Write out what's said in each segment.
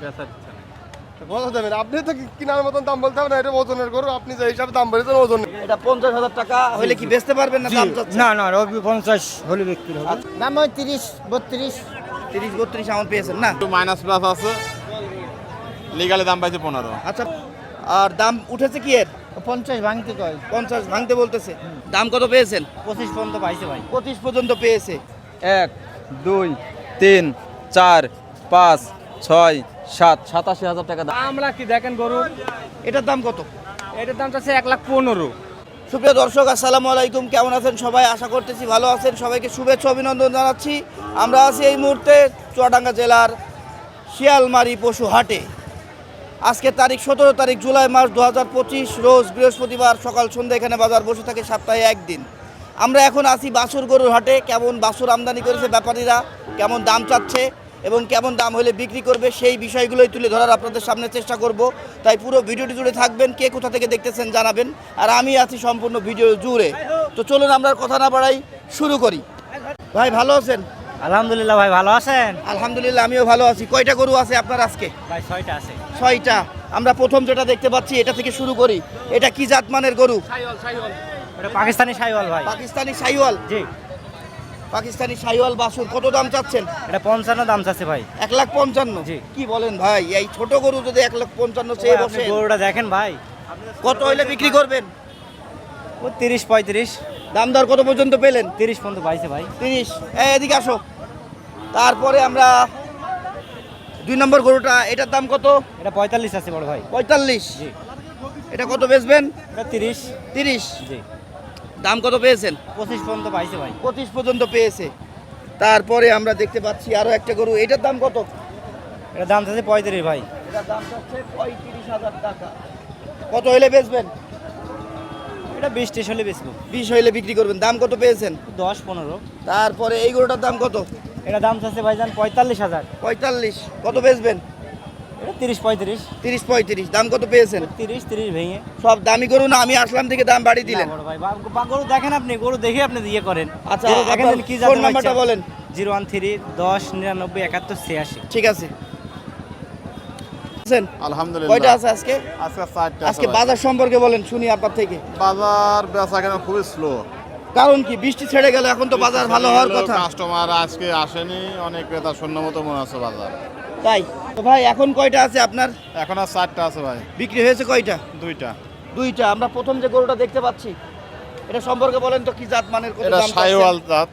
বেচার ইচ্ছা নেই বলা যাবে না আপনি তো কিনার মতন দাম বলতে হবে না এটা ওজনের গরু আপনি যে হিসাবে দাম বলেছেন ওজন। এটা পঞ্চাশ হাজার টাকা হলে কি বেচতে পারবেন না দাম না না রবি পঞ্চাশ হলে বিক্রি হবে। দাম ওই তিরিশ বত্রিশ। তিরিশ বত্রিশ আমার পেয়েছেন না? একটু মাইনাস প্লাস আছে। লিগালি দাম পাইছে পনেরো। আচ্ছা আর দাম উঠেছে কি এর? পঞ্চাশ ভাঙতে কয়। পঞ্চাশ ভাঙতে বলতেছে। দাম কত পেয়েছেন? পঁচিশ পর্যন্ত পাইছে ভাই। পঁচিশ পর্যন্ত পেয়েছে। এক দুই তিন চার পাঁচ ছয় সাত সাতাশি হাজার টাকা দাম। আমরা কি দেখেন গরু? এটার দাম কত? এটার দাম চাচ্ছে এক লাখ পনেরো। সুপ্রিয় দর্শক আসসালামু আলাইকুম। কেমন আছেন সবাই? আশা করতেছি ভালো আছেন। সবাইকে শুভেচ্ছা অভিনন্দন জানাচ্ছি। আমরা আছি এই মুহূর্তে চুয়াডাঙ্গা জেলার শিয়ালমারি পশু হাটে। আজকে তারিখ সতেরো তারিখ জুলাই মাস দু হাজার পঁচিশ রোজ বৃহস্পতিবার সকাল সন্ধ্যা এখানে বাজার বসে থাকে সপ্তাহে একদিন। আমরা এখন আছি বাছুর গরুর হাটে। কেমন বাছুর আমদানি করেছে ব্যাপারীরা? কেমন দাম চাচ্ছে? এবং কেমন দাম হলে বিক্রি করবে সেই বিষয়গুলোই তুলে ধরার আপনাদের সামনে চেষ্টা করব। তাই পুরো ভিডিওটি জুড়ে থাকবেন কে কোথা থেকে দেখতেছেন জানাবেন। আর আমি আছি সম্পূর্ণ ভিডিও জুড়ে। তো চলুন আমরা কথা না বাড়াই শুরু করি। ভাই ভালো আছেন? আলহামদুলিল্লাহ ভাই ভালো আছেন? আলহামদুলিল্লাহ আমিও ভালো আছি। কয়টা গরু আছে আপনার আজকে? ভাই ছয়টা আছে। ছয়টা। আমরা প্রথম যেটা দেখতে পাচ্ছি এটা থেকে শুরু করি। এটা কি জাতমানের গরু? এটা পাকিস্তানি সাইওয়াল ভাই। পাকিস্তানি সাইওয়াল। জি। পাকিস্তানি সাইওয়াল বাসুর কত দাম চাচ্ছেন? এটা পঞ্চান্ন দাম চাচ্ছে ভাই। এক লাখ পঞ্চান্ন? জি। কি বলেন ভাই এই ছোট গরু যদি এক লাখ পঞ্চান্ন চেয়ে আপনি বসে গরুটা দেখেন ভাই। কত হইলে বিক্রি করবেন? ও তিরিশ পঁয়ত্রিশ। দাম দর কত পর্যন্ত পেলেন? তিরিশ পর্যন্ত পাইছে ভাই। তিরিশ। এই, এদিকে আসো। তারপরে আমরা দুই নম্বর গরুটা এটার দাম কত? এটা পঁয়তাল্লিশ আছে বড় ভাই। পঁয়তাল্লিশ। জি। এটা কত বেচবেন? এটা তিরিশ। তিরিশ। জি। দাম কত পেয়েছেন? পঁচিশ পর্যন্ত পাইছে ভাই। পঁচিশ পর্যন্ত পেয়েছে। তারপরে আমরা দেখতে পাচ্ছি আরও একটা গরু। এটার দাম কত? এটা দাম চাচ্ছে পঁয়ত্রিশ ভাই। এটার দাম হচ্ছে পঁয়ত্রিশ হাজার টাকা। কত হইলে বেচবেন? এটা বিশ ত্রিশ হলে বেচবো। বিশ হইলে বিক্রি করবেন। দাম কত পেয়েছেন? দশ পনেরো। তারপরে এই গরুটার দাম কত? এটা দাম চাচ্ছে ভাইজান পঁয়তাল্লিশ হাজার। পঁয়তাল্লিশ। কত বেচবেন? তিরিশ পঁয়ত্রিশ। তিরিশ পঁয়ত্রিশ দাম কত পেয়েছেন? তিরিশ তিরিশ ভেঙে। সব দামি গরু না আমি আসলাম থেকে দাম বাড়িয়ে দিলেন। বড় ভাই বা- বা গরু দেখেন আপনি গরু দেখে আপনি ইয়ে করেন। আচ্ছা দেখেন কি ফোন নাম্বারটা বলেন। জিরো ওয়ান থ্রি দশ নিরানব্বই একাত্তর ছিয়াশি। ঠিক আছে। আলহামদুলিল্লাহ। কয়টা আছে আজকে? আজকে চারটা আজকে বাজার সম্পর্কে বলেন শুনি আপনার থেকে। বাজার বেচা কেন খুবই স্লো কারণ কি বৃষ্টি ছেড়ে গেল এখন তো বাজার ভালো হওয়ার কথা। কাস্টমার আজকে আসেনি অনেক ক্রেতা শূন্য মতো মনে আছে বাজার। তাই? তো ভাই এখন কয়টা আছে আপনার? এখন আর চারটা আছে ভাই। বিক্রি হয়েছে কয়টা? দুইটা। দুইটা। আমরা প্রথম যে গরুটা দেখতে পাচ্ছি এটা সম্পর্কে বলেন তো কি জাত মানের কত এটা দাম সাইওয়াল জাত।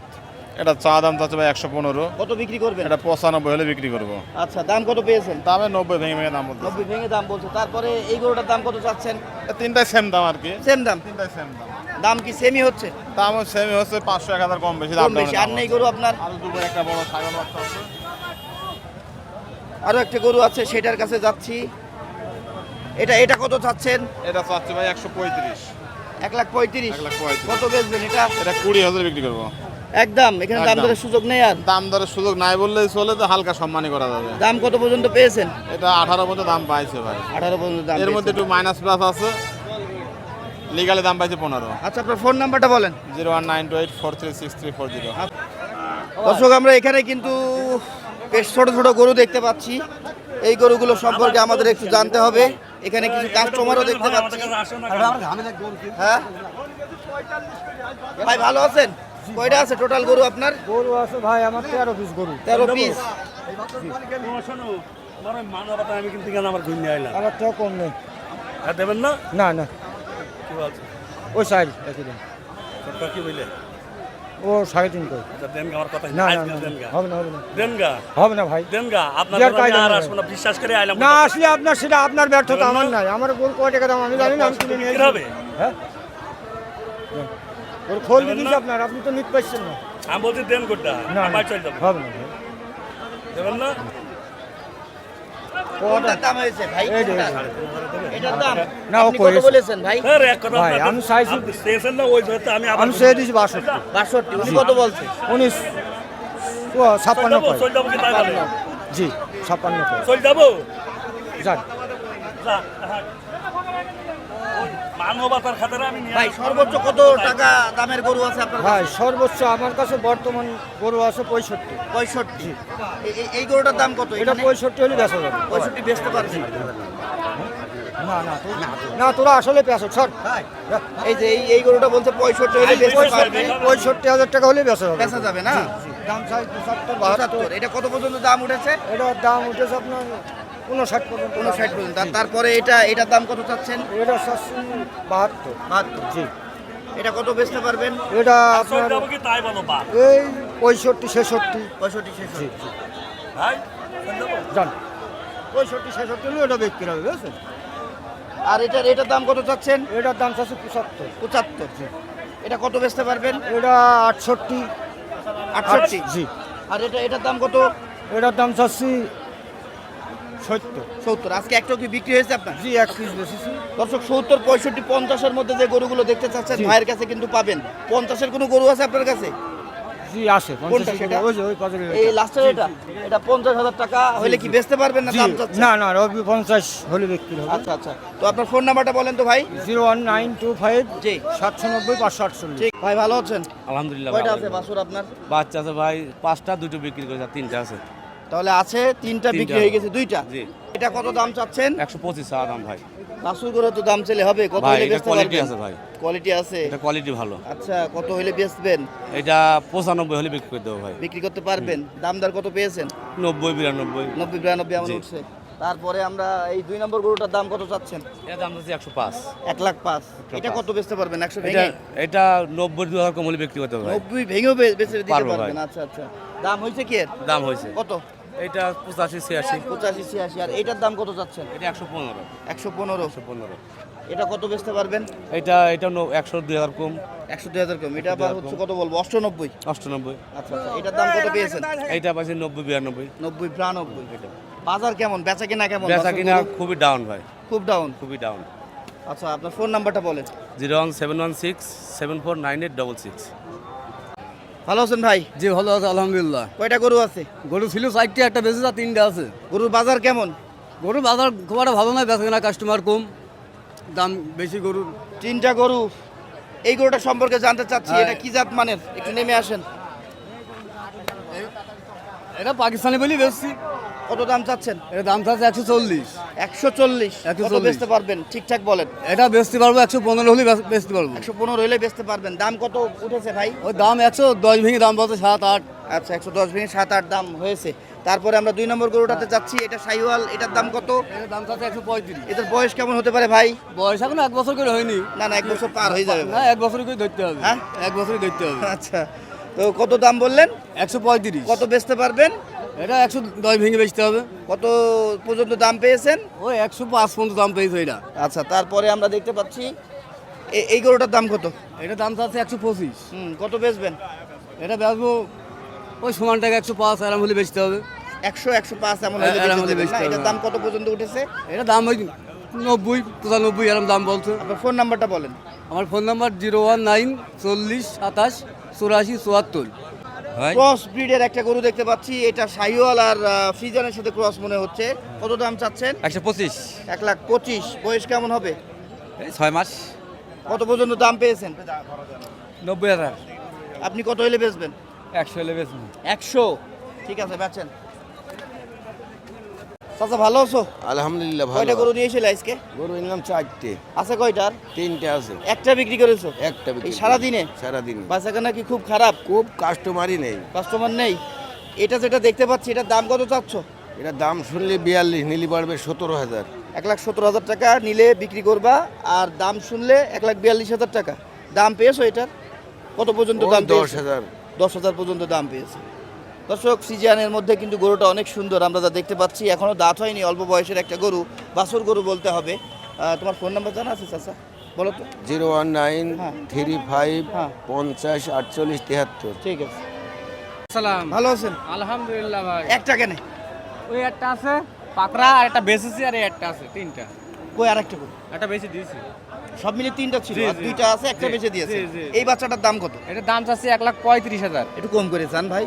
এটা চা দাম চাচ্ছে ভাই একশো পনেরো। কত বিক্রি করবেন? এটা পঁচানব্বই হলে বিক্রি করব। আচ্ছা দাম কত পেয়েছেন? দামে নব্বই ভেঙে ভেঙে দাম বলতে নব্বই ভেঙে দাম বলছে। তারপরে এই গরুটার দাম কত চাচ্ছেন? তিনটাই সেম দাম আর কি। সেম দাম? তিনটাই সেম দাম। দাম কি সেমই হচ্ছে? দাম সেম হচ্ছে পাঁচশো এক হাজার কম বেশি দাম বেশি। আর নেই গরু আপনার? আর দুপুর একটা বড় ছাগল বাচ্চা আছে। আরও একটা গরু আছে সেটার কাছে যাচ্ছি। এটা এটা কত চাচ্ছেন? এটা চাচ্ছে ভাই একশো পঁয়ত্রিশ। এক লাখ পঁয়ত্রিশ। কত বেচবেন এটা? এটা কুড়ি হাজার বিক্রি করব। একদম এখানে দাম। দরের সুযোগ নেই আর। দাম দরের সুযোগ নাই বললেই চলে তো হালকা সম্মানই করা যাবে। দাম কত পর্যন্ত পেয়েছেন? এটা আঠারো মতো দাম পাইছে ভাই। আঠারো পর্যন্ত দাম এর মধ্যে একটু মাইনাস প্লাস আছে। লিগালি দাম পাইছে পনেরো। আচ্ছা আপনার ফোন নাম্বারটা বলেন। Zero one nine two eight four three six three four zero দর্শক আমরা এখানে কিন্তু বেশ ছোট ছোট গরু দেখতে পাচ্ছি। এই গরুগুলো সম্পর্কে আমাদের একটু জানতে হবে। এখানে কিছু কাস্টমারও দেখতে পাচ্ছি। হ্যাঁ? ভাই ভালো আছেন? কয়টা আছে টোটাল গরু আপনার? গরু আছে ভাই আমার তেরো পিস গরু। তেরো পিস আমি কিন্তু কেন আমার ঘুমিয়ে আইলাম আমার তো কম নেই। দেবেন না? না না। কি বলছে ওই সাইড কি বললে? ও সাড়ে তিন করে। আচ্ছা দেন আমার কথা না আজকে হবে না হবে না। দেন গা হবে না ভাই। দেন গা আপনার কায়দা আর আসব না বিশ্বাস করে আইলাম না আসলে আপনার সেটা আপনার ব্যর্থতা আমার নাই। আমার গরু কয় টাকা দাম আমি জানি না আমি কিনে নিয়ে হবে? হ্যাঁ? ওর খোল দিয়েছি আপনার আপনি তো নিতে পারছেন না। আমি বলছি দেন গোটা না আমার চলে যাব। হবে না দেবেন না? কোনটার দাম হয়েছে ভাই? না, ও কত বলেছেন ভাই? এক কথা ভাই, আমি চাইছি- না ওই ধরতে আমি আমি চেয়ে দিয়েছি বাষট্টি। বাষট্টি। উনি কত বলছে উনিশ। ও ছাপ্পান্ন জি ছাপ্পান্ন চল যাব যান। হ্যাঁ। মানবতার খাতারে আমি ভাই সর্বোচ্চ কত টাকা দামের গরু আছে আপনার ভাই সর্বোচ্চ আমার কাছে বর্তমান গরু আছে পঁয়ষট্টি। পঁয়ষট্টি। এই গরুটার দাম কত এটা পঁয়ষট্টি হলে বেচা যাবে। পঁয়ষট্টি বেচতে পারছি না না না তোরা আসলে পেঁচো ছাড়। এই যে এই এই গরুটা বলছে পঁয়ষট্টি হলে বেচতে পারবে। পঁয়ষট্টি হাজার টাকা হলে বেচা যাবে। বেচা যাবে না? দাম চাই পঁচাত্তর বাহাত্তর। এটা কত পর্যন্ত দাম উঠেছে? এটার দাম উঠেছে আপনার উনষাট পর্যন্ত। উনষাট পর্যন্ত। তারপরে এটা এটার দাম কত চাচ্ছেন? এটা চাচ্ছি বাহাত্তর। বাহাত্তর। জি। এটা কত বেচতে পারবেন? এটা আপনার এই পঁয়ষট্টি ছেষট্টি। পঁয়ষট্টি ছেষট্টি। জান। পঁয়ষট্টি ছেষট্টি হলে এটা বিক্রি হবে বুঝছেন? আর এটার এটার দাম কত চাচ্ছেন? এটার দাম চাচ্ছি পঁচাত্তর। পঁচাত্তর এটা কত বেচতে পারবেন? এটা আটষট্টি। আটষট্টি? জি। আর এটা এটার দাম কত? এটার দাম চাচ্ছি সত্তর। সত্তর। আজকে একটা কি বিক্রি হয়েছে আপনার? জি এক পিস দর্শক সত্তর পঁয়ষট্টি পঞ্চাশের মধ্যে যে গরুগুলো দেখতে চাচ্ছেন জি। ভাইয়ের কাছে কিন্তু পাবেন। পঞ্চাশের কোনো গরু আছে আপনার কাছে? জি আছে কোনটা সেটা? ওই যে ওই পাঁচের এই লাস্টের এটা এটা পঞ্চাশ হাজার টাকা হলে কি বেচতে পারবেন না দাম চাচ্ছেন না না রবি পঞ্চাশ হলে বিক্রি হবে। আচ্ছা আচ্ছা। তো আপনার ফোন নাম্বারটা বলেন তো ভাই। Zero one nine two five জি। সাতশো নব্বই পাঁচশো আটচল্লিশ। ঠিক। ভাই ভালো আছেন? আলহামদুলিল্লাহ কয়টা আছে বাসুর আপনার? বাচ্চা আছে ভাই পাঁচটা দুটো বিক্রি করেছে আর তিনটা আছে। তাহলে আছে তিনটা বিক্রি হয়ে গেছে দুইটা? জি। এটা কত দাম চাচ্ছেন? একশো পঁচিশ টাকা দাম ভাই। বাসুর করে তো দাম চলে হবে। কত ভাই হলে এটা বেচতে কোয়ালিটি পারবেন? আছে ভাই। কোয়ালিটি আছে? এটা কোয়ালিটি ভালো। আচ্ছা কত হলে বেচবেন? এটা পঁচানব্বই হলে বিক্রি করে দেবো ভাই। বিক্রি করতে পারবেন? দাম দর কত পেয়েছেন? নব্বই বিরানব্বই। নব্বই বিরানব্বই এমন জি। উঠছে তারপরে আমরা এই দুই নম্বর গরুটার দাম কত চাচ্ছেন? এটা দাম হচ্ছে একশো পাঁচ। এক লাখ পাঁচ। এটা পাঁচ। কত বেচতে পারবেন? একশো এটা ভেঙে? এটা নব্বই দু হাজার কম হলে বিক্রি করতে হবে ভাই। নব্বই ভেঙেও বে- বেচে দিতে পারব পারবেন। আচ্ছা আচ্ছা। দাম হয়েছে কি এর? দাম হয়েছে। কত? এটা পঁচাশি ছিয়াশি। পঁচাশি ছিয়াশি। আর এইটার দাম কত চাচ্ছেন এটা একশো পনেরো। একশো পনেরো? একশো পনেরো। এটা কত বেচতে পারবেন? এটা এটা ন- একশো দুই হাজার কম। একশো দুই হাজার কম। এটা আবার হচ্ছে কত বলব? অষ্টানব্বই? অষ্টানব্বই। আচ্ছা আচ্ছা। এটার দাম কত পেয়েছেন? এইটা পাচ্ছি নব্বই বিরানব্বই। নব্বই বিরানব্বই। বাজার কেমন? বেচা কিনা কেমন? বেচা কিনা খুবই ডাউন ভাই। খুব ডাউন খুবই ডাউন আচ্ছা আপনার ফোন নাম্বারটা বলেন। Zero one seven one six seven four nine eight double six. ভালো আছেন ভাই? জি ভালো আছে আলহামদুলিল্লাহ। কয়টা গরু আছে? গরু ছিল চারটি একটা বেঁচে যা তিনটা আছে। গরুর বাজার কেমন? গরু বাজার খুব একটা ভালো নয় বেঁচে না কাস্টমার কম। দাম বেশি গরুর। তিনটা গরু। এই গরুটা সম্পর্কে জানতে চাচ্ছি হ্যাঁ। এটা কি জাত মানের? একটু নেমে আসেন। এটা পাকিস্তানি বলি বেচছি কত দাম চাচ্ছেন? এটা দাম চাচ্ছে একশো চল্লিশ। একশো চল্লিশ। কত 140 বেচতে পারবেন? ঠিকঠাক বলেন। এটা বেচতে পারব একশো পনেরো হলে বেচ- বেচতে পারব। একশো পনেরো হলে বেচতে পারবেন। দাম কত উঠেছে ভাই? ওই দাম একশো দশ ভেঙে দাম বলছে সাত আট। আচ্ছা একশো দশ ভেঙে সাত আট দাম হয়েছে। তারপরে আমরা দুই নম্বর গরুটাতে যাচ্ছি এটা সাইওয়াল এটার দাম কত? এটার দাম চাচ্ছে একশো পঁয়ত্রিশ। এদের বয়স কেমন হতে পারে ভাই? বয়স এখন এক বছর করে হয়নি। না না এক বছর পার হয়ে যাবে না এক বছর করে ধরতে হবে। হ্যাঁ? এক বছরই ধরতে হবে। আচ্ছা। তো কত দাম বললেন? একশো পঁয়ত্রিশ। কত বেচতে পারবেন? এটা একশো দশ ভেঙে বেচতে হবে। কত পর্যন্ত দাম পেয়েছেন? ওই একশো পাঁচ পর্যন্ত দাম পেয়েছে এটা। আচ্ছা তারপরে আমরা দেখতে পাচ্ছি এই গরুটার দাম কত? এটা দাম থাকছে একশো পঁচিশ। হুম কত বেচবেন? এটা বেচবো ওই সমান টাকা একশো পাঁচ আরাম হলে বেচতে হবে। একশো একশো পাঁচ এমন হ্যাঁ, এটার দাম কত পর্যন্ত উঠেছে? এটা দাম ওই নব্বই পঁচানব্বই এরম দাম বলছে। আপনার ফোন নাম্বারটা বলেন। আমার phone number zero one nine চল্লিশ সাতাশ চুরাশি চুয়াত্তর। ক্রস ব্রিডের একটা গরু দেখতে পাচ্ছি এটা সাইওয়াল আর ফ্রিজানের সাথে ক্রস মনে হচ্ছে। কত দাম চাচ্ছেন? একশো পঁচিশ। এক লাখ পঁচিশ। বয়স কেমন হবে? এই ছয় মাস। কত পর্যন্ত দাম পেয়েছেন? নব্বই হাজার। আপনি কত হলে বেচবেন? একশো হলে বেচবেন একশো। ঠিক আছে বেচেন। চাচা ভালো আছো? আলহামদুলিল্লাহ ভালো। কয়টা গরু নিয়েছিলে আজকে? গরু নিলাম চারটে। আছে কয়টার? তিনটে আছে। একটা বিক্রি করেছ? একটা বিক্রি এই সারাদিনে? সারাদিন। বাচ্চাখানা কি খুব খারাপ? খুব কাস্টমারই নেই। কাস্টমার নেই? এটা যেটা দেখতে পাচ্ছি এটার দাম কত চাচ্ছ? এটা দাম শুনলে বিয়াল্লিশ নিলি পারবে সতেরো হাজার। এক লাখ সত্তর হাজার টাকা নিলে বিক্রি করবা আর দাম শুনলে এক লাখ বিয়াল্লিশ হাজার টাকা। দাম পেয়েছ এটার? কত পর্যন্ত দাম দশ হাজার। দশ হাজার পর্যন্ত দাম পেয়েছে। দর্শক সিজিয়ানের মধ্যে কিন্তু গরুটা অনেক সুন্দর আমরা যা দেখতে পাচ্ছি এখনও দাঁত হয়নি অল্প বয়সের একটা গরু বাছুর গরু বলতে হবে। তোমার ফোন নাম্বার জানা আছে চাচা? বলো তো। জিরো ওয়ান নাইন হ্যাঁ। থ্রি ফাইভ হ্যাঁ। পঞ্চাশ আটচল্লিশ তিয়াত্তর ঠিক আছে। সালাম। ভালো আছেন? আলহামদুলিল্লাহ ভাই। একটা কেনে? ওই একটা আছে পাকড়া আর একটা বেচেছি আর এই একটা আছে তিনটা। কই আর একটা গরু একটা বেশি দিয়েছি। সব মিলে তিনটা ছিল আর দুইটা আছে একটা বেঁচে দিয়েছে। এই বাচ্চাটার দাম কত? এটার দাম চাচ্ছি এক লাখ পঁয়ত্রিশ হাজার। একটু কম করে চান ভাই।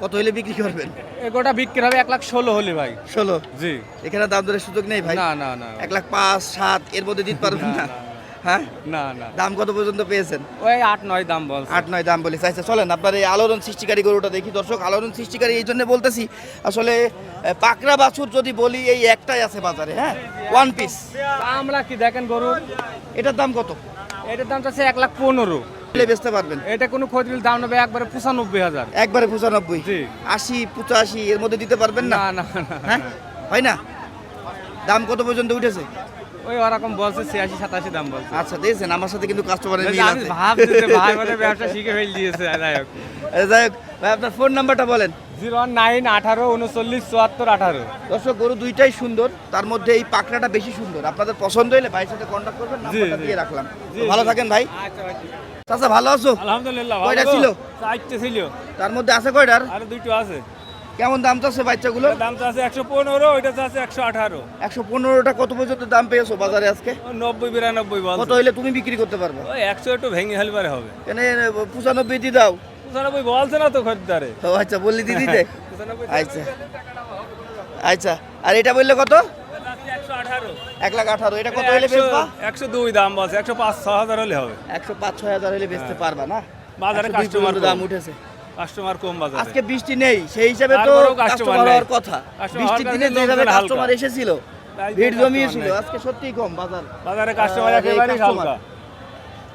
কত হলে বিক্রি করবেন? এগোটা বিক্রি হবে এক লাখ ষোলো হলে ভাই। ষোলো? জি। এখানে দাম দরের সুযোগ নেই ভাই? না না না। এক লাখ পাঁচ সাত এর মধ্যে দিতে পারবেন না হ্যাঁ? না না। দাম কত পর্যন্ত পেয়েছেন? ওই আট নয় দাম বলছে। আট নয় দাম বলে চলেন আপনার এই আলোড়ন সৃষ্টিকারী গরুটা দেখি। দর্শক আলোড়ন সৃষ্টিকারী এই জন্য বলতেছি আসলে পাকড়া বাছুর যদি বলি এই একটাই আছে বাজারে হ্যাঁ? ওয়ান পিস আমরা কি দেখেন গরু। এটার দাম কত? এটার দাম চাচ্ছে এক লাখ পনেরো। বেচতে পারবেন। এটা কোনো খোঁজবিল দাম নেবে একবারে পঁচানব্বই হাজার। একবারে পঁচানব্বই। আশি পঁচাশি এর মধ্যে দিতে পারবেন না? না হ্যাঁ? হয় না? দাম কত পর্যন্ত উঠেছে? ওই ওরকম বলছে ছিয়াশি সাতাশি দাম বলছে। আচ্ছা দিয়েছেন। আমার সাথে কিন্তু কাস্টমারের মিল আছে। ভাবছি যে ভাই মানে ব্যবসা শিখে ফেল দিয়েছে যাই হোক। যাই হোক। ভাই আপনার ফোন নাম্বারটা বলেন। জিরো নাইন আঠারো উনচল্লিশ চুয়াত্তর আঠারো। দর্শক গরু দুইটাই সুন্দর। তার মধ্যে এই পাকড়াটা বেশি সুন্দর। আপনাদের পছন্দ হলে ভাইয়ের সাথে কন্ট্যাক্ট করবেন নাম্বারটা দিয়ে রাখলাম। ভালো থাকেন ভাই। আচ্ছা চাচা ভালো আছো? আলহামদুলিল্লাহ কয়টা ছিল? চারটে ছিল। তার মধ্যে আছে কয়টার? আর দুটো আছে। কেমন দাম চাচ্ছে বাচ্চাগুলো দাম আছে একশো পনেরো ওইটা আছে একশো আঠারো। একশো পনেরোটা কত পর্যন্ত দাম পেয়েছ বাজারে আজকে? নব্বই বিরানব্বই বল কত হইলে তুমি বিক্রি করতে পারবে? ওই একশো একটু ভেঙে হেলবারে হবে। কেন পঁচানব্বই দিয়ে দাও। পঁচানব্বই বলছে না তো খরিদ্দারে। ও আচ্ছা বললি দিয়ে দিতে। আচ্ছা। আচ্ছা আর এটা বললে কত? এক লাখ আঠারো। এটা কত হলে বেচবা? একশো দুই দাম বলছে একশো পাঁচ ছ হাজার হলে হবে। একশো পাঁচ ছয় হাজার হলে বেচতে পারবা না? বাজারে কাস্টমার দাম উঠেছে। কাস্টমার কম বাজারে। আজকে বৃষ্টি নেই সেই হিসাবে তো কাস্টমার হওয়ার কথা। বৃষ্টির দিনে কারণে যেভাবে কাস্টমার এসেছিল ভিড় জমিয়েছিল আজকে সত্যিই কম বাজার। বাজারে কাস্টমার একেবারেই হালকা।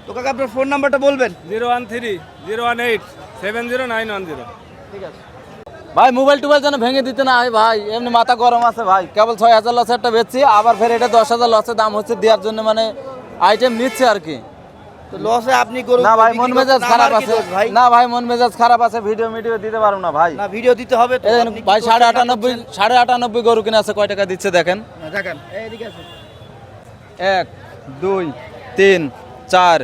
তো কাকা আপনার ফোন নাম্বারটা বলবেন? Zero one three zero one eight seven zero nine one zero. ঠিক আছে। ভাই মোবাইল টোবাইল যেন ভেঙে দিতে না হয় ভাই এমনি মাথা গরম আছে ভাই। কেবল ছয় হাজার লসে একটা বেচছি আবার ফের এটা দশ হাজার লসে দাম হচ্ছে দেওয়ার জন্য মানে আইটেম নিচ্ছে আর কি। লসে আপনি গরু না ভাই মন মেজাজ খারাপ আছে। না ভাই মন মেজাজ খারাপ আছে ভিডিও মিডিও দিতে পারব না ভাই। না ভিডিও দিতে হবে তো। এই দেখেন, আপনি কি ভাই সাড়ে না আটানব্বই করছেন? সাড়ে আটানব্বই গরু কিনে আছে কয় টাকা দিচ্ছে দেখেন? দেখেন এদিকে আসুন। এক দুই তিন চার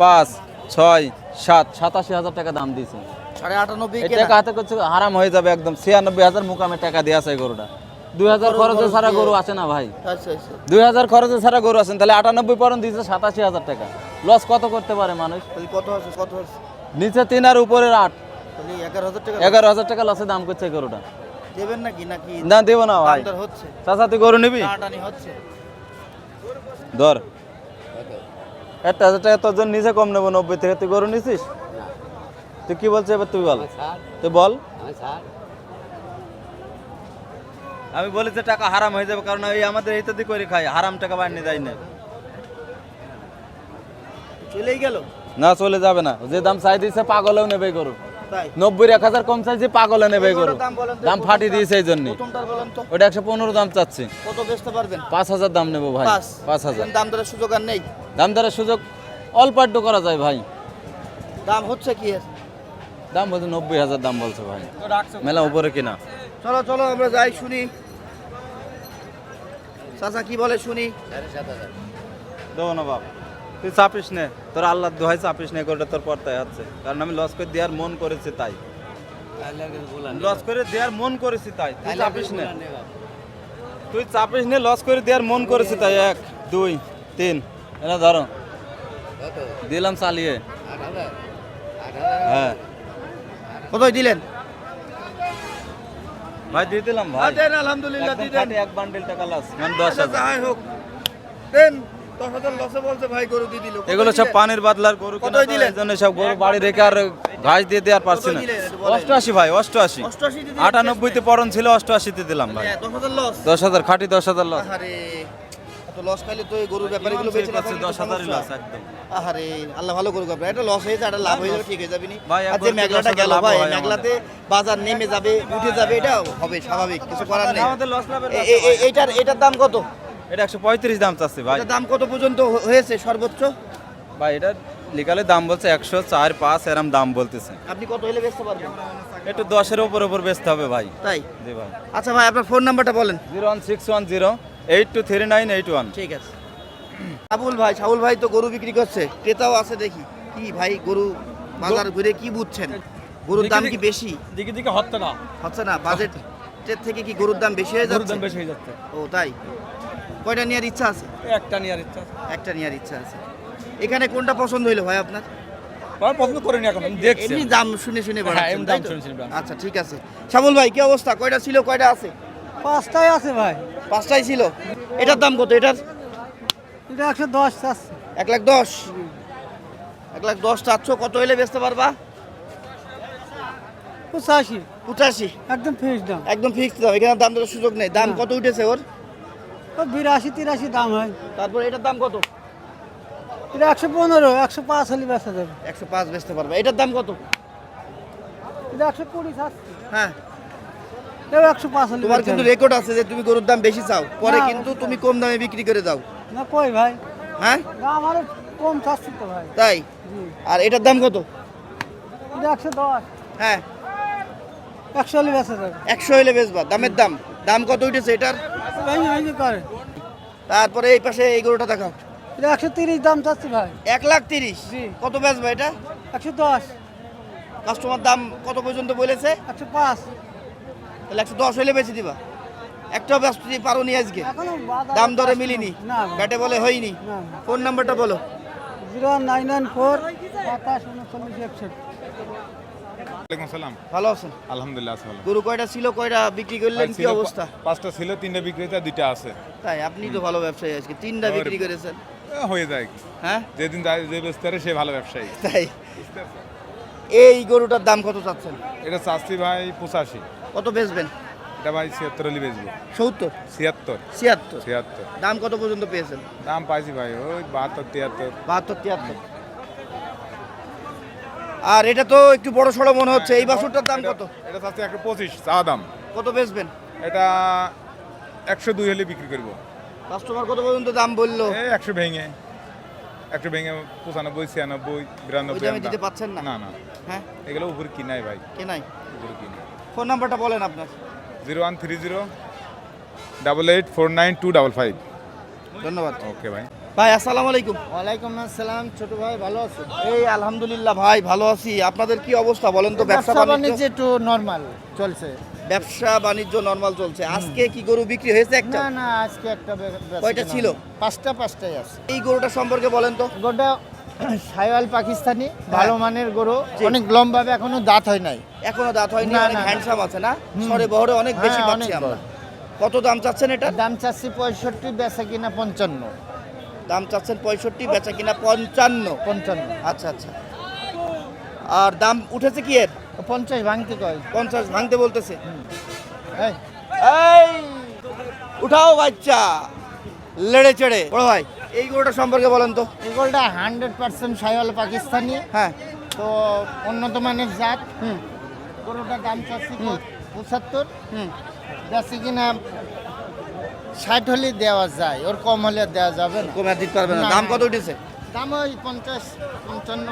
পাঁচ ছয় সাত সাতাশি হাজার টাকা দাম দিয়েছে। সাড়ে আটানব্বই টাকা হাতে করছে হারাম হয়ে যাবে একদম। ছিয়ানব্বই হাজার মুকামে টাকা দিয়ে আছে গরুটা। দুই হাজার খরচে ছাড়া গরু আছে না ভাই? দুই হাজার খরচে ছাড়া গরু আছেন তাহলে আটানব্বই পর্যন্ত দিচ্ছে সাতাশি হাজার টাকা। লস কত করতে পারে মানুষ? কত আছে কত আছে? নিচে তিন আর উপরের আট। এগারো হাজার টাকা এগারো হাজার টাকা লসে দাম করছে গরুটা। দেবেন নাকি নাকি না দেবো না ভাই। চাচা তুই গরু নিবি? ধর। একটা হাজার টাকা তোর জন্য নিচে কম নেব নব্বই থেকে। তুই গরু নিছিস? তুই কি বলছিস এবার তুই বল। তুই বল। আমি বলি যে টাকা হারাম হয়ে যাবে কারণ এই আমাদের এই তো করে খাই হারাম টাকা বাড়িয়ে যায় না চলেই গেল? না চলে যাবে না। যে দাম চাই দিয়েছে পাগলেও নেবে গরু। তাই? নব্বই এক হাজার কম চাইছে পাগলে নেবে গরু। দাম ফাটিয়ে দিয়েছে এই জন্য প্রথমটার বলেন তো? ওটা একশো পনেরো দাম চাচ্ছি। কত বেচতে পারবেন? পাঁচ হাজার দাম নেব ভাই পাঁচ। হাজার। দাম দরের সুযোগ আর নেই? দাম দরের সুযোগ অল্প আড্ডু করা যায় ভাই। দাম হচ্ছে কি? এর? দাম বলছে নব্বই হাজার দাম বলছে ভাই। মেলা উপরে কিনা। চলো চলো আমরা যাই শুনি। চাচা কি বলে শুনি। দেবো না বাপ। তুই চাপিস নে। তোর আল্লাহ দোহাই চাপিস নে করে তোর পর্তায় আছে। কারণ আমি লস করে দেওয়ার মন করেছি তাই। লস করে দেওয়ার মন করেছি তাই। তুই চাপিস নে। তুই চাপিস নে লস করে দেওয়ার মন করেছি তাই। এক দুই তিন। এটা ধরো। দিলাম চালিয়ে। হ্যাঁ। কতই দিলেন? ভাই দিয়ে দিলাম ভাই। আচ্ছা, দেন আলহামদুলিল্লাহ দিয়ে দেন। এক বান্ডিল টাকা লস মানে দশ আচ্ছা, হাজার। যাই হোক। দেন দশ হাজার লসে বলছে ভাই গরু দিয়ে দিল। এগুলো সব পানির বাদলার গরু কতই দিলেন? এই জন্য সব গরু বাড়ি রেখে আর ঘাস দিয়ে দেওয়ার পারছি না। অষ্টআশি ভাই অষ্টআশি। অষ্টআশি দিয়ে দিলেন আটানব্বইতে পরন ছিল অষ্টআশিতে দিলাম ভাই। হ্যাঁ, দশ হাজার লস দশ হাজার খাঁটি দশ হাজার লস লস খাইলে তো এই গরুর ব্যাপারগুলো বেঁচে না থাকলে দশ হাজারই লস একদম। আহারে আল্লাহ ভালো করুক আপনার। এটা লস হয়েছে লাভ হয়ে যাবে ঠিক হয়ে যাবে নি আর যে মেঘলাটা গেল ভাই মেঘলাতে বাজার নেমে যাবে উঠে যাবে এটা হবে স্বাভাবিক কিছু করার নেই। এটার এটার দাম কত? এটা একশো পঁয়ত্রিশ দাম চাচ্ছি ভাই। দাম কত পর্যন্ত হয়েছে সর্বোচ্চ? ভাই এটা লিগালে দাম বলছে একশো চার পাঁচ এরম দাম বলতেছে। আপনি কত হলে বেচতে পারবেন? একটু দশের উপর উপর বেচতে হবে ভাই। তাই? জি ভাই। আচ্ছা ভাই আপনার ফোন নাম্বারটা বলেন। Zero one six one zero eight two three nine eight one ঠিক আছে। সাবুল ভাই সাবুল ভাই তো গরু বিক্রি করছে। ক্রেতাও আছে দেখি। কি ভাই গরু বাজার ঘুরে কি বুঝছেন? গরুর দাম কি বেশি? দিকে দিকে হচ্ছে না। হচ্ছে না? বাজেটের থেকে কি গরুর দাম বেশি হয়ে গরুর যাচ্ছে? দাম বেশি হয়ে যাচ্ছে। ও তাই? কয়টা নেওয়ার ইচ্ছা আছে? একটা নেওয়ার ইচ্ছা আছে। একটা নেওয়ার ইচ্ছা আছে। এখানে কোনটা পছন্দ হইল ভাই আপনার? পছন্দ করিনি এখন আমি দেখছি। এমনি দাম শুনে শুনে বাড়াচ্ছেন, বাড়াচ্ছি। আচ্ছা ঠিক আছে। সাবুল ভাই কি অবস্থা? কয়টা ছিল কয়টা আছে? পাঁচটাই আছে ভাই। পাঁচটাই ছিল। এটার দাম কত? এটার? এটা একশো দশ আছে এক লাখ দশ? এক লাখ দশ চাচ্ছ কত হইলে বেচতে পারবা? পঁচাশি। পঁচাশি। একদম ফিক্স দাম। একদম ফিক্স দাম। এখানে দাম দেওয়ার সুযোগ নেই। দাম কত উঠেছে ওর? বিরাশি তিরাশি দাম হয়। তারপর এটার দাম কত? এটা একশো পনেরো একশো পাঁচ হলে বেচা যাবে। একশো পাঁচ বেচতে পারবে। এটার দাম কত? এটা একশো কুড়ি হ্যাঁ। একশো পাঁচ হলে তোমার কিন্তু রেকর্ড আছে যে তুমি গরুর দাম বেশি চাও। পরে কিন্তু তুমি কম দামে বিক্রি করে দাও। না কই ভাই? হ্যাঁ? দাম আরও কম চাচ্ছি তো ভাই। তাই? আর এটার দাম কত? একশো দশ। হ্যাঁ। একশো হলে বেচা যাবে। একশো হইলে বেচবা। দামের দাম। দাম কত উঠেছে এটার? করে। তারপরে এই পাশে এই গরুটা দেখাও। এটা একশো তিরিশ দাম চাচ্ছি ভাই। এক লাখ তিরিশ। কত বেচবা এটা? একশো দশ। কাস্টমার দাম কত পর্যন্ত বলেছে? একশো পাঁচ। তাহলে একশো দশ হইলে বেশি দিবা। একটাও ব্যস্ত পারো নি আজকে। দাম দরে মিলিনি। ব্যাটে বলে হয়নি। ফোন নাম্বারটা বলো। জিরো নাইন নাইন ফোর সাতাশ উনচল্লিশ একষট্টি। ওয়ালাইকুম সালাম ভালো আছেন? আলহামদুলিল্লাহ গরু কয়টা ছিল কয়টা বিক্রি করলেন কি অবস্থা? পাঁচটা ছিল তিনটা বিক্রেতা দুইটা আছে। তাই আপনি তো ভালো ব্যবসায়ী আজকে। তিনটা বিক্রি করেছেন। হয়ে যায়। হ্যাঁ? যেদিন যে বেচতে সে ভালো ব্যবসায়ী। তাই। এই গরুটার দাম কত চাচ্ছেন? এটা চাষি ভাই পঁচাশি। কত বেচবেন? এটা ভাই ছিয়াত্তর হলে বেচবো। সত্তর? ছিয়াত্তর। ছিয়াত্তর? ছিয়াত্তর। দাম কত পর্যন্ত পেয়েছেন? দাম পাইছি ভাই ওই বাহাত্তর তিয়াত্তর। বাহাত্তর তিয়াত্তর। আর এটা তো একটু বড় সড়ো মনে হচ্ছে। এই বাছুরটার দাম কত? এটা চাচ্ছি একশো পঁচিশ চা দাম। কত বেচবেন? এটা একশো দুই হলে বিক্রি করব। কাস্টমার কত পর্যন্ত দাম বলল? একশো ভেঙে। একশো ভেঙে পঁচানব্বই ছিয়ানব্বই বিরানব্বই দিতে দাম। পাচ্ছেন না? না না। হ্যাঁ? এগুলো উপরে কিনাই ভাই। কে নাই উপরে কিনাই। ফোন নাম্বারটা বলেন আপনার। Zero one three zero double eight four nine two double five. ধন্যবাদ। ওকে ভাই। ভাই আসসালামু আলাইকুম। ওয়ালাইকুম আসসালাম ছোট ভাই ভালো আছো? এই আলহামদুলিল্লাহ ভাই ভালো আছি। আপনাদের কি অবস্থা বলেন তো ব্যবসা বাণিজ্য? একটু নর্মাল চলছে। ব্যবসা বাণিজ্য নর্মাল চলছে। আজকে কি গরু বিক্রি হয়েছে একটা? না না আজকে একটা কয়টা ছিল? পাঁচটা পাঁচটাই আছে। এই গরুটা সম্পর্কে বলেন তো। গোটা সাইওয়াল পাকিস্তানি হ্যাঁ। ভালো মানের গরু। অনেক লম্বাবে এখনও দাঁত হয় নাই। এখনও দাঁত হয়নি না, অনেক। হ্যান্ডসাম আছে না? সরে বহরে অনেক হ্যাঁ, বেশি পাচ্ছি আমরা। কত দাম চাচ্ছেন এটা? দাম চাচ্ছি পঁয়ষট্টি বেচা কিনা পঞ্চান্ন। দাম চাচ্ছেন পঁয়ষট্টি বেচা কিনা পঞ্চান্ন। পঞ্চান্ন। আচ্ছা আচ্ছা। আর দাম উঠেছে কি এর? পঞ্চাশ ভাঙতে কয়। পঞ্চাশ ভাঙতে বলতেছে। এই, এই উঠাও বাচ্চা। লেড়ে চেড়ে। বড় ভাই। এই গরুটা সম্পর্কে বলেন তো। এই গরুটা হান্ড্রেড পার্সেন্ট সাইওয়াল পাকিস্তানি। হ্যাঁ। তো উন্নত মানের জাত। গরুটার দাম চাচ্ছি পঁচাত্তর। হুম। বেশি কিনা ষাট হলে দেওয়া যায়। ওর কম হলে দেওয়া যাবে না। কমে আর দিতে পারবে না। না, দাম কত উঠেছে? দাম ওই পঞ্চাশ পঞ্চান্ন।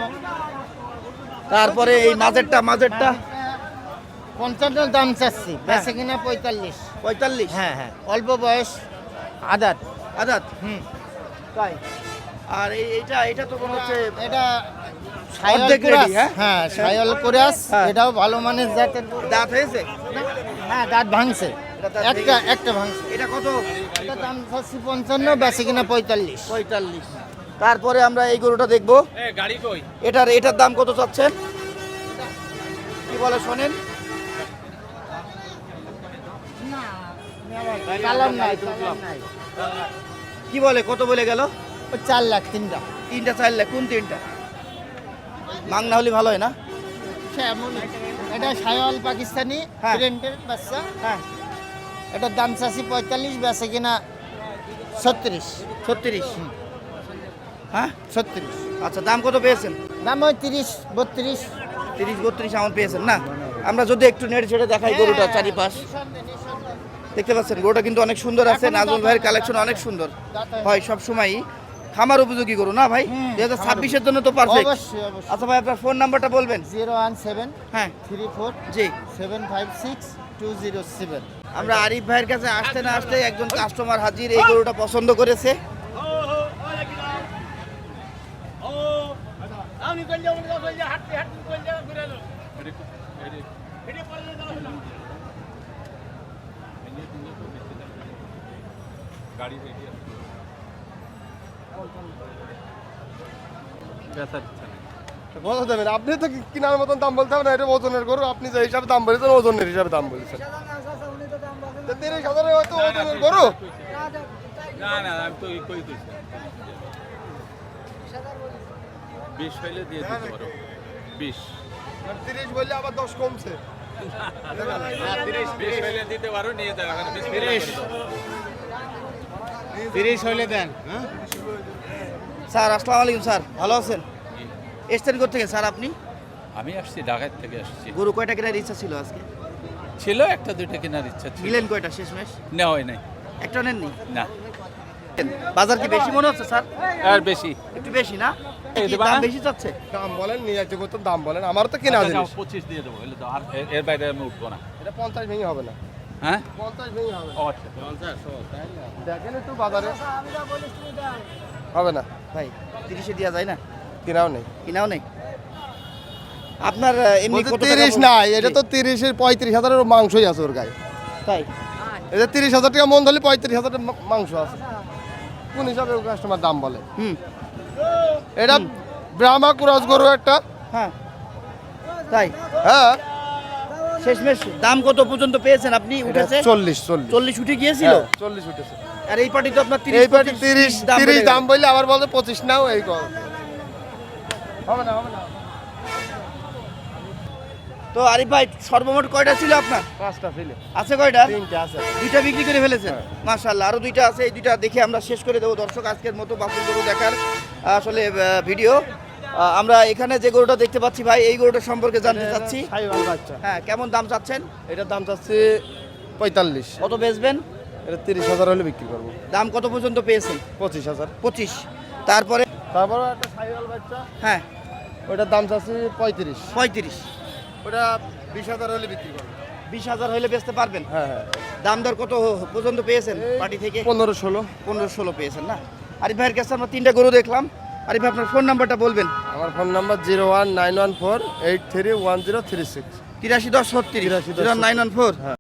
তারপরে এই মাঝেরটা মাঝেরটা? পঞ্চান্ন দাম চাচ্ছি। বেশি কিনা পঁয়তাল্লিশ। পঁয়তাল্লিশ? হ্যাঁ হ্যাঁ। অল্প বয়স আদাত। আজাদ হুম। তাই? আর এই এটা এটা তো মনে হচ্ছে এটা অর্ধেক হ্যাঁ? হ্যাঁ সায়ল কুরাস হ্যাঁ। এটাও ভালো মানের জাতের দাঁত হয়েছে? হ্যাঁ দাঁত ভাঙছে। এটা একটা একটা ভাঙছে। এটা কত? এটা দাম চাচ্ছি পঞ্চান্ন বেশি কিনা পঁয়তাল্লিশ। পঁয়তাল্লিশ। তারপরে আমরা এই গরুটা দেখব। এটার এটার দাম কত চাচ্ছেন কি বলে শোনেন? নাই নাই। কি বলে কত বলে গেল? ও চার লাখ তিনটা। তিনটা চার লাখ কোন তিনটা? মাংনা হলে ভালো হয় না? এটা সায়ল পাকিস্তানি হ্যাঁ। বাচ্চা হ্যাঁ। এটার দাম চাচ্ছি পঁয়তাল্লিশ বেশি কিনা ছত্রিশ। ছত্রিশ? হ্যাঁ? ছত্রিশ। আচ্ছা দাম কত পেয়েছেন? দাম ওই তিরিশ বত্রিশ। তিরিশ বত্রিশ আমার পেয়েছেন না? আমরা যদি একটু নেড়ে ছেড়ে দেখাই গরুটা চারিপাশ। দেখতে পাচ্ছেন গরুটা কিন্তু অনেক সুন্দর আছে। নাজমুল ভাইয়ের কালেকশন অনেক সুন্দর। হয় সব সময় খামার উপযোগী গরু না ভাই? দুই হাজার ছাব্বিশের জন্য তো পারফেক্ট আচ্ছা ভাই আপনার ফোন নাম্বারটা বলবেন? জিরো ওয়ান সেভেন হ্যাঁ। থ্রি ফোর জি। Seven five six two zero seven. আমরা আরিফ ভাইয়ের কাছে আসতে না আসতে একজন কাস্টমার হাজির এই গরুটা পছন্দ করেছে। বলতে দেবেন। আপনি তো কেনার মতন দাম বলতে হবে না এটা ওজনের গরু। আপনি যে হিসাবে দাম বলেছেন ওজনের হিসাবে দাম বলেছেন। তিরিশ হাজারে হয়তো ওজনের গরু। বিশ হইলে দিয়ে দিতে পারো। বিশ। তিরিশ বললে আবার দশ কমছে। তিরিশ হইলে দিতে পারো নিয়ে যাও তিরিশ। তিরিশ হইলে দেন স্যার আসসালামু আলাইকুম স্যার। ভালো আছেন? এসছেন থেকে স্যার আপনি? আমি আসছি ঢাকার থেকে আসছি। গরু কয়টা কেনার ইচ্ছা ছিল আজকে? ছিল একটা দুইটা কেনার ইচ্ছা ছিল। নিলেন কয়টা শেষমেশ? নেওয়া হয় নাই। একটা নেননি? না। বাজার কি বেশি মনে হচ্ছে স্যার? আর বেশি। একটু বেশি না? দাম বেশি চাচ্ছে? দাম বলেন নিয়ে যাইতে করতাম দাম বলেন। আমার তো কেনা জিনিস। পঁচিশ দিয়ে দেবো তো আর এর- বাইরে আমি উঠবো না। এটা পঞ্চাশ ভেঙে হবে না। হ্যাঁ? পঞ্চাশ ভেঙে হবে আচ্ছা। দেখেন একটু বাজারে। হবে না। ভাই তিরিশে দেওয়া যায় না? কেনাও নেই। কিনাও নেই? আপনার এমনি কত তিরিশ নাই এটা তো তিরিশের পঁয়ত্রিশ হাজারের মাংসই আছে ওর গায়ে। তাই? এটা তিরিশ হাজার টাকা মন ধরলে পঁয়ত্রিশ হাজার মাংস আছে। কোন হিসাবে কাস্টমার দাম বলে? হুম। এটা ব্রাহ্মা কুরাজ গরু একটা। হ্যাঁ। তাই? হ্যাঁ। শেষমেশ দাম কত পর্যন্ত পেয়েছেন আপনি? উঠেছে? চল্লিশ চল্লিশ। চল্লিশ উঠে গিয়েছিল? হ্যাঁ, চল্লিশ উঠেছে। আর এই পার্টি তো আপনার এই পঁচিশ তিরিশ দাম তিরিশ দাম বললে আবার বলতে পঁচিশ নাও এই না না তো আরিফ ভাই সর্বমোট কয়টা ছিল আপনার? পাঁচটা ফেলে আছে কয়টা? তিনটে আছে। দুইটা বিক্রি করে ফেলেছেন? মাশাল্লাহ আরও দুইটা আছে এই দুইটা দেখে আমরা শেষ করে দেবো। দর্শক আজকের মতো বাসুর গরু দেখার আসলে ভিডিও। আমরা এখানে যে গরুটা দেখতে পাচ্ছি ভাই এই গরুটা সম্পর্কে জানতে চাচ্ছি। হ্যাঁ কেমন দাম চাচ্ছেন? এটার দাম চাচ্ছি পঁয়তাল্লিশ। কত বেচবেন? এটা তিরিশ হাজার হলে বিক্রি করব। দাম কত পর্যন্ত পেয়েছেন? পঁচিশ হাজার। পঁচিশ। তারপরে? তারপরে একটা বাচ্চা। হ্যাঁ। ওটার দাম চাচ্ছি পঁয়ত্রিশ। পঁয়ত্রিশ। ওটা বিশ হাজার হলে বিক্রি করব। বিশ হাজার হলে বেচতে পারবেন? হ্যাঁ হ্যাঁ। দাম দর কত পর্যন্ত পেয়েছেন পার্টি থেকে? পনেরো ষোলো। পনেরো ষোলো পেয়েছেন না? আরিফ ভাইয়ের কাছে আমরা তিনটা গরু দেখলাম। আরিফ ভাই আপনার ফোন নাম্বারটা বলবেন। আমার phone number zero one nine one four eight three one zero three six. তিরাশি দশ ছত্রিশ। Zero nine one four.